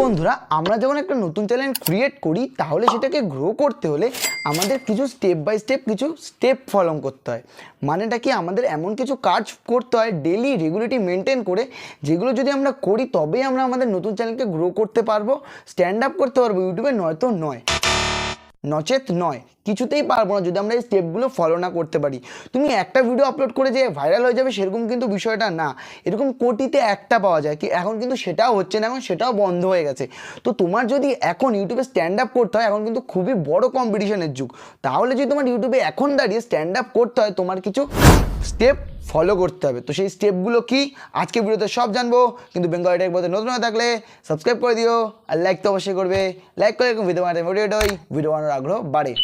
বন্ধুরা, আমরা যখন একটা নতুন চ্যানেল ক্রিয়েট করি, তাহলে সেটাকে গ্রো করতে হলে আমাদের কিছু স্টেপ বাই স্টেপ কিছু স্টেপ ফলো করতে হয়। মানেটা কি? আমাদের এমন কিছু কাজ করতে হয় ডেলি রেগুলেটি মেনটেন করে, যেগুলো যদি আমরা করি, তবেই আমরা আমাদের নতুন চ্যানেলকে গ্রো করতে পারব স্ট্যান্ড আপ করতে পারব ইউটিউবে নয়তো নয়। নচেত নয়, কিছুতেই পারব না যদি আমরা এই স্টেপগুলো ফলো না করতে পারি। তুমি একটা ভিডিও আপলোড করে যে ভাইরাল হয়ে যাবে সেরকম কিন্তু বিষয়টা না। এরকম কোটিতে একটা পাওয়া যায় কি এখন কিন্তু সেটাও হচ্ছে না, এখন সেটাও বন্ধ হয়ে গেছে। তো তোমার যদি এখন ইউটিউবে স্ট্যান্ড আপ করতে হয়, এখন কিন্তু খুবই বড় কম্পিটিশনের যুগ। তাহলে যদি তোমার ইউটিউবে এখন দাঁড়িয়ে স্ট্যান্ড আপ করতে হয়, তোমার কিছু স্টেপ ফলো করতে হবে। তো সেই স্টেপগুলো কি? আজকে ভিডিওতে সব জানব। কিন্তু বেঙ্গলি টেক বলতে নতুন হয়ে থাকলে সাবস্ক্রাইব করে দিও আর লাইক তো অবশ্যই করবে। লাইক করে ভিডিও বানাতে মোটিভেট হই ভিডিও বানানোর আগ্রহ বাড়ে।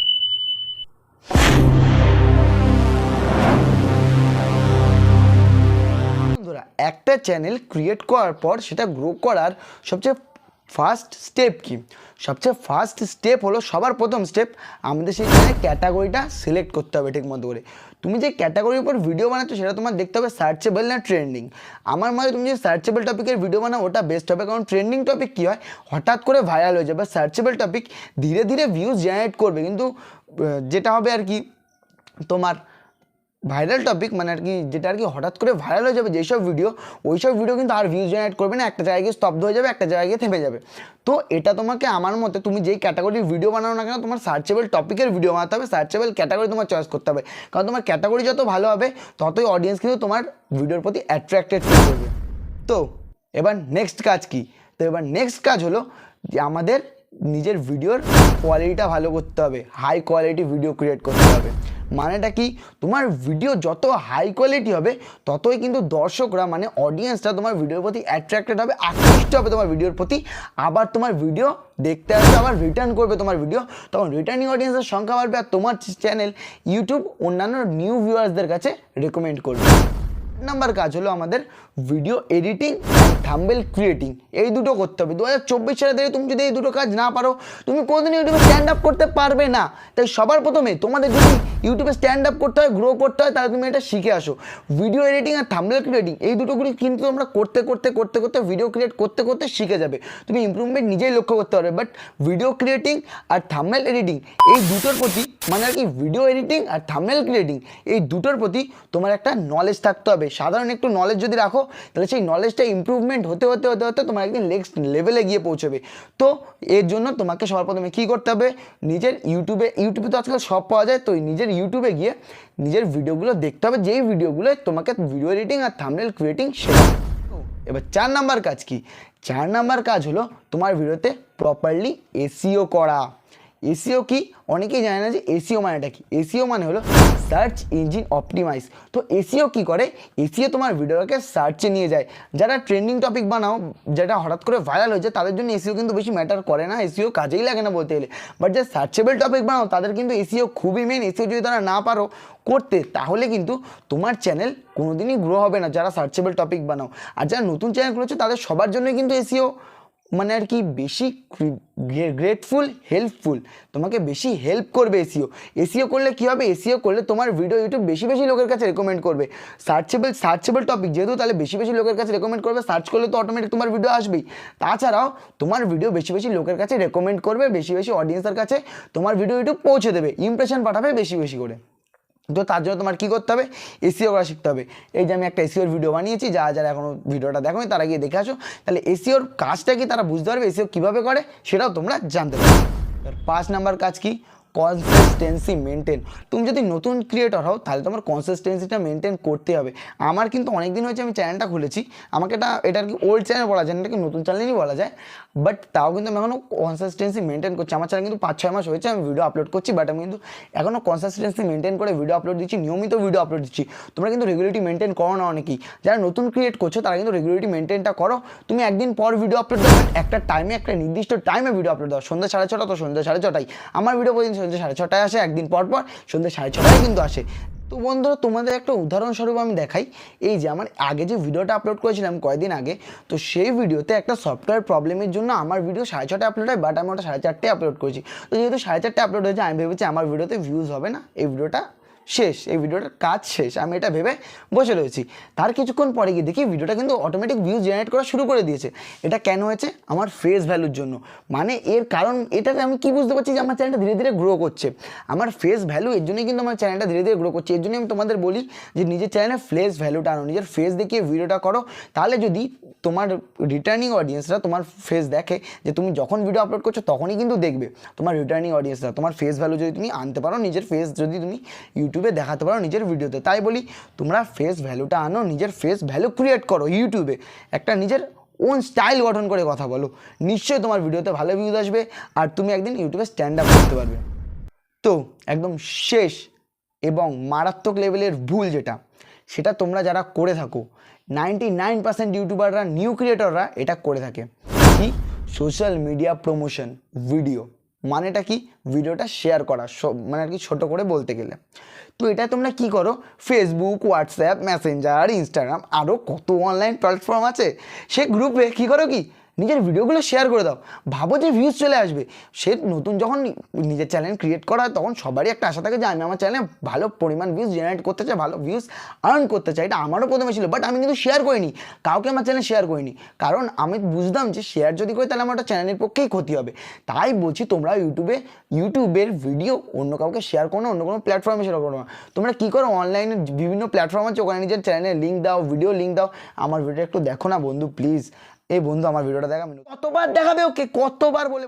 একটা চ্যানেল ক্রিয়েট করার পর সেটা গ্রো করার সবচেয়ে ফার্স্ট স্টেপ কি? সবচেয়ে ফার্স্ট স্টেপ হলো সবার প্রথম স্টেপ আমাদের চ্যানেলের ক্যাটাগরিটা সিলেক্ট করতে হবে ঠিক মতো করে। তুমি যে ক্যাটাগরির উপর ভিডিও বানাচ্ছ, সেটা তোমার দেখতে হবে সার্চেবল না ট্রেন্ডিং আমার মতে তুমি যে সার্চেবল টপিকের ভিডিও বানাও, ওটা বেস্ট হবে। কারণ ট্রেন্ডিং টপিক কী হয়? হঠাৎ করে ভাইরাল হয়ে যাবে সার্চেবল টপিক ধীরে ধীরে ভিউজ জেনারেট করবে। কিন্তু যেটা হবে আর কি? তোমার ভাইরাল টপিক মানে আর কি যেটা আর কি হঠাৎ করে ভাইরাল হয়ে যাবে, যেসব ভিডিও ওই সব ভিডিও কিন্তু আর ভিউজ জেনারেট করবে না। একটা জায়গায় স্তব্ধ হয়ে যাবে, একটা জায়গায় থেমে যাবে। তো এটা তোমাকে আমার মতে তুমি যেই ক্যাটাগরির ভিডিও বানাও না কেন, তোমার সার্চেবল টপিকের ভিডিও বানাতে হবে। সার্চেবল ক্যাটাগরি তোমার চয়েস করতে হবে। কারণ তোমার ক্যাটাগরি যত ভালো হবে, ততই অডিয়েন্স কিন্তু তোমার ভিডিওর প্রতি অ্যাট্রাক্টেড ফিল করবে তো এবার নেক্সট কাজ কি? তো এবার নেক্সট কাজ হলো যে আমাদের নিজের ভিডিওর কোয়ালিটিটা ভালো করতে হবে। হাই কোয়ালিটি ভিডিও ক্রিয়েট করতে হবে। মানেটা কি? তোমার ভিডিও যত হাই কোয়ালিটি হবে, ততই কিন্তু দর্শকরা মানে অডিয়েন্সটা তোমার ভিডিওর প্রতি অ্যাট্রাক্টেড হবে, আকৃষ্ট হবে তোমার ভিডিওর প্রতি। আবার তোমার ভিডিও দেখতে আসবে, আবার রিটার্ন করবে তোমার ভিডিও তখন রিটার্নিং অডিয়েন্সের সংখ্যা বাড়বে আর তোমার চ্যানেল ইউটিউব অন্যান্য নিউ ভিউয়ার্সদের কাছে রেকমেন্ড করবে। নাম্বার কাজ হলো আমাদের ভিডিও এডিটিং থাম্বেল ক্রিয়েটিং এই দুটো করতে হবে। দু হাজার চব্বিশ সালে থেকে তুমি যদি এই দুটো কাজ না পারো, তুমি কোনোদিন ইউটিউবে স্ট্যান্ড আপ করতে পারবে না। তাই সবার প্রথমে তোমাদের যদি ইউটিউবে স্ট্যান্ড আপ করতে হয় গ্রো করতে হয়, তাহলে তুমি এটা শিখে আসো। ভিডিও এডিটিং আর থাম্বেল ক্রিয়েটিং এই দুটোগুলি কিন্তু তোমরা করতে করতে করতে করতে ভিডিও ক্রিয়েট করতে করতে শিখে যাবে। তুমি ইমপ্রুভমেন্ট নিজেই লক্ষ্য করতে পারবে বাট ভিডিও ক্রিয়েটিং আর থাম্বেল এডিটিং এই দুটোর প্রতি মানে আর কি ভিডিও এডিটিং আর থাম্বেল ক্রিয়েটিং এই দুটোর প্রতি তোমার একটা নলেজ থাকতে হবে। সাধারণ একটু নলেজ যদি রাখো তাহলে সেই নলেজটা ইমপ্রুভমেন্ট হতে হতে হতে হতে তোমার একদিন নেক্সট লেভেলে গিয়ে পৌঁছবে। তো এর জন্য তোমাকে সবার প্রথমে কী করতে হবে? নিজের ইউটিউবে ইউটিউবে তো আজকাল সব পাওয়া যায়, তো নিজের ইউটিউবে গিয়ে নিজের ভিডিওগুলো দেখতে হবে। যেই ভিডিওগুলো তোমাকে ভিডিও এডিটিং আর থাম্বনেল ক্রিয়েটিং শেখাবে এবার চার নাম্বার কাজ কি? চার নাম্বার কাজ হলো তোমার ভিডিওতে প্রপারলি এসিও করা। এসিও কি? অনেকেই জানে না যে এসিও মানেটা কি? এসিও মানে হলো সার্চ ইঞ্জিন অপটিমাইজ তো এসিও কি করে? এসিও তোমার ভিডিওকে সার্চে নিয়ে যায়। যারা ট্রেন্ডিং টপিক বানাও, যেটা হঠাৎ করে ভাইরাল হয়ে যায় তাদের জন্য এসিও কিন্তু বেশি ম্যাটার করে না, এসিও কাজেই লাগে না বলতে গেলে। বাট যে সার্চেবল টপিক বানাও, তাদের কিন্তু এসিও খুবই মেন এসিও যদি তারা না পারো করতে, তাহলে কিন্তু তোমার চ্যানেল কোনোদিনই গ্রো হবে না, যারা সার্চেবল টপিক বানাও। আর যারা নতুন চ্যানেল খুলেছে, তাদের সবার জন্যই কিন্তু এসিও। মানে আর কি বেশি গ্রেটফুল হেল্পফুল তোমাকে বেশি হেল্প করবে এসিও এসিও করলে কী হবে? এসিও করলে তোমার ভিডিও ইউটিউব বেশি বেশি লোকের কাছে রেকমেন্ড করবে। সার্চেবল সার্চেবল টপিক যেহেতু তাহলে বেশি বেশি লোকের কাছে রেকমেন্ড করবে সার্চ করলে তো অটোমেটিক তোমার ভিডিও আসবেই। তাছাড়াও তোমার ভিডিও বেশি বেশি লোকের কাছে রেকমেন্ড করবে, বেশি বেশি অডিয়েন্সের কাছে তোমার ভিডিও ইউটিউব পৌঁছে দেবে। ইমপ্রেশন পাঠাবে বেশি বেশি করে। তো তার জন্য তোমার কী করতে হবে? এসিও করা শিখতে হবে। এই যে আমি একটা এসিওর ভিডিও বানিয়েছি, যারা যারা এখনও ভিডিওটা দেখো তারা গিয়ে দেখে আসো। তাহলে এসিওর কাজটা কি তারা বুঝতে পারবে? এসিও কীভাবে করে? সেটাও তোমরা জানতে পারবে। পাঁচ নাম্বার কাজ কি? কনসিস্টেন্সি মেনটেন তুমি যদি নতুন ক্রিয়েটর হও, তাহলে তোমার কনসিস্টেন্সিটা মেনটেন করতে হবে। আমার কিন্তু অনেক দিন হয়েছে আমি চ্যানেলটা খুলেছি। আমাকে এটা এটা আর কি ওল্ড চ্যানেল বলা যায় এটাকে নতুন চ্যানেলই বলা যায়। বাট তাও কিন্তু আমি এখনও কনসিস্টেন্সি মেনটেন করছি। আমার চ্যানেল কিন্তু পাঁচ ছয় মাস হয়েছে, আমি ভিডিও আপলোড করছি বাট আমি কিন্তু এখনও কনসিস্টেন্সি মেনটেন করে ভিডিও আপলোড দিচ্ছি, নিয়মিত ভিডিও আপলোড দিচ্ছি। তোমরা কিন্তু রেগুলারিটি মেনটেন করো না অনেকেই। যারা নতুন ক্রিয়েট করছ, তারা কিন্তু রেগুলারিটি মেনটেনটা করো। তুমি একদিন পর ভিডিও আপলোড দাও একটা টাইমে একটা নির্দিষ্ট টাইমে ভিডিও আপলোড দাও। সন্ধ্যা সাড়ে ছটা, তো সন্ধ্যা সাড়ে ছটায় আমার ভিডিও প্রতিদিন সন্ধ্যা সাড়ে ছটায় আসে, একদিন পর পর সন্ধ্যা সাড়ে ছটায় কিন্তু আসে। তো বন্ধুরা, তোমাদের একটা উদাহরণস্বরূপ আমি দেখাই। এই যে আমার আগে যে ভিডিওটা আপলোড করেছিলাম কয়েকদিন আগে, তো সেই ভিডিওতে একটা সফটওয়্যার প্রবলেমের জন্য আমার ভিডিও সাড়ে ছটায় আপলোড হয় বাট আমি ওটা সাড়ে চারটে আপলোড করেছি। তো যেহেতু সাড়ে চারটে আপলোড হয়েছে, আমি ভেবেছি আমার ভিডিওতে ভিউজ হবে না, এই ভিডিওটা শেষ, এই ভিডিওটার কাজ শেষ, আমি এটা ভেবে বসে রয়েছি। তার কিছুক্ষণ পরে গিয়ে দেখি ভিডিওটা কিন্তু অটোমেটিক ভিউজ জেনারেট করা শুরু করে দিয়েছে। এটা কেন হয়েছে? আমার ফেস ভ্যালুর জন্য। মানে এর কারণ এটাতে আমি কি বুঝতে পারছি যে আমার চ্যানেলটা ধীরে ধীরে গ্রো করছে? আমার ফেস ভ্যালু এর জন্যই কিন্তু আমার চ্যানেলটা ধীরে ধীরে গ্রো করছে। এর জন্যই আমি তোমাদের বলি যে নিজের চ্যানেলে ফেস ভ্যালুটা আনো, নিজের ফেস দেখিয়ে ভিডিওটা করো। তাহলে যদি তোমার রিটার্নিং অডিয়েন্সরা তোমার ফেস দেখে যে তুমি যখন ভিডিও আপলোড করছ তখনই কিন্তু দেখবে। তোমার রিটার্নিং অডিয়েন্সরা তোমার ফেস ভ্যালু যদি তুমি আনতে পারো, নিজের ফেস যদি তুমি ইউটিউবে দেখাতে পারো নিজের ভিডিওতে তাই বলি, তোমরা ফেস ভ্যালুটা আনো, নিজের ফেস ভ্যালু ক্রিয়েট করো ইউটিউবে একটা নিজের ওন স্টাইল গঠন করে কথা বলো। নিশ্চয়ই তোমার ভিডিওতে ভালো ভিউজ আসবে আর তুমি একদিন ইউটিউবে স্ট্যান্ড আপ করতে পারবে। তো, একদম শেষ এবং মারাত্মক লেভেলের ভুল যেটা, সেটা তোমরা যারা করে থাকো নাইনটি নাইন পার্সেন্ট ইউটিউবাররা নিউ ক্রিয়েটররা এটা করে থাকে। কি? সোশ্যাল মিডিয়া প্রমোশন ভিডিও মানেটা কি? ভিডিওটা শেয়ার করা মানে আর কি ছোটো করে বলতে গেলে। তো এটা তোমরা কি করো? ফেসবুক হোয়াটসঅ্যাপ মেসেঞ্জার ইনস্টাগ্রাম আরও কত অনলাইন প্ল্যাটফর্ম আছে। সে গ্রুপে কি করো কি? নিজের ভিডিওগুলো শেয়ার করে দাও। ভাবো যে ভিউজ চলে আসবে। সে নতুন যখন নিজের চ্যানেল ক্রিয়েট করা হয়, তখন সবারই একটা আশা থাকে যে আমি আমার চ্যানেলে ভালো পরিমাণ ভিউজ জেনারেট করতে চাই, ভালো ভিউজ আর্ন করতে চাই। এটা আমারও প্রথমে ছিল বাট আমি কিন্তু শেয়ার করিনি। কাউকে আমার চ্যানেল শেয়ার করিনি। কারণ আমি বুঝতাম যে শেয়ার যদি করি, তাহলে আমার একটা চ্যানেলের পক্ষেই ক্ষতি হবে। তাই বলছি, তোমরা ইউটিউবে ইউটিউবের ভিডিও অন্য কাউকে শেয়ার করো না, অন্য কোনো প্ল্যাটফর্মে শেয়ার করো না। তোমরা কী করো অনলাইনে বিভিন্ন প্ল্যাটফর্ম আছে, ওখানে নিজের চ্যানেলে লিঙ্ক দাও ভিডিও লিঙ্ক দাও। আমার ভিডিও একটু দেখো না বন্ধু প্লিজ এই বন্ধু, আমার ভিডিওটা দেখা কতবার দেখাবে ওকে? কতবার বলে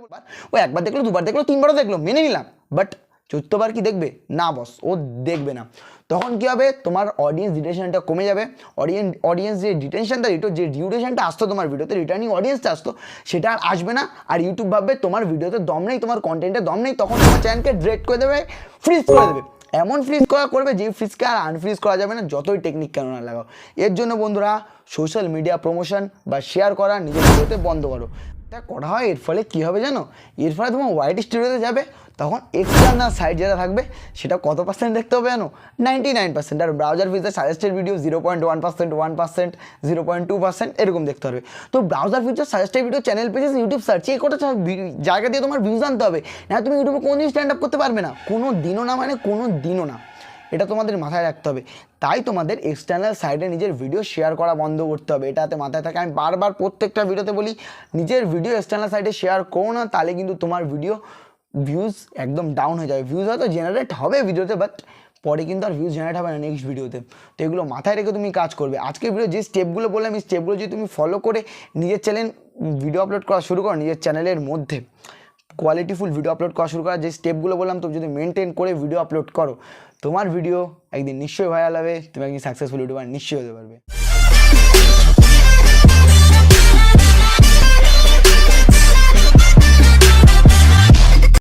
ও একবার দেখল, দুবার দেখল, তিনবারও দেখল, মেনে নিলাম। বাট চতুর্থবার কি দেখবে? না বস ও দেখবে না। তখন কি হবে? তোমার অডিয়েন্স ডিটেনশনটা কমে যাবে। অডিয়েন্স অডিয়েন্স যে ডিটেনশনটা রিটো যে ডিউরেশনটা আসতো তোমার ভিডিওতে রিটার্নিং অডিয়েন্সটা আসতো, সেটা আর আসবে না। আর ইউটিউব ভাববে তোমার ভিডিওতে দম নেই, তোমার কন্টেন্টে দম নেই, তখন তোমার চ্যানেলকে ডিরেক্ট করে দেবে ফ্রিজ করে দেবে। এমন ফ্রিজ করা করবে যে ফ্রিজকে আর আনফ্রিজ করা যাবে না, যতই টেকনিক কেন না লাগাও। এর জন্য বন্ধুরা সোশ্যাল মিডিয়া প্রমোশন বা শেয়ার করা নিজের ভিডিওতে বন্ধ করো। এটা করা হয়, এর ফলে কী হবে জানো? এর ফলে তোমার হোয়াইট স্টুডিওতে যাবে তখন এক্সটার্নাল সাইট যেটা থাকবে, সেটা কত পার্সেন্ট দেখতে হবে জানো? নাইনটি নাইন পার্সেন্ট আর browser ফিজে suggested video zero point one percent one zero point two percent এরকম দেখতে হবে। তো browser feature suggested video channel pages YouTube search এই কটা জায়গা দিয়ে তোমার ভিউজ আনতে হবে। না তুমি ইউটিউবে কোনো দিন স্ট্যান্ড আপ করতে পারবে না। কোনো দিনও না মানে কোনো দিনও না। এটা তোমাদের মাথায় রাখতে হবে। তাই তোমাদের এক্সটার্নাল সাইডে নিজের ভিডিও শেয়ার করা বন্ধ করতে হবে। এটাতে মাথায় থাকে, আমি বারবার প্রত্যেকটা ভিডিওতে বলি, নিজের ভিডিও এক্সটার্নাল সাইডে শেয়ার করো না, তাহলে কিন্তু তোমার ভিডিও ভিউজ একদম ডাউন হয়ে যাবে। ভিউজ হয়তো জেনারেট হবে ভিডিওতে বাট পরে কিন্তু আর ভিউজ জেনারেট হবে না নেক্সট ভিডিওতে তো এগুলো মাথায় রেখে তুমি কাজ করবে। আজকের ভিডিও যে স্টেপগুলো বললাম, এই স্টেপগুলো যদি তুমি ফলো করে নিজের চ্যানেল ভিডিও আপলোড করা শুরু করো নিজের চ্যানেলের মধ্যে। কোয়ালিটিফুল ভিডিও আপলোড করা শুরু করা। যে স্টেপগুলো বললাম, তুমি যদি মেনটেন করে ভিডিও আপলোড করো, তোমার ভিডিও একদিন নিশ্চয়ই ভাইরাল হবে, তুমি একদিন সাকসেসফুল ইউটিউবার নিশ্চয়ই হতে পারবে।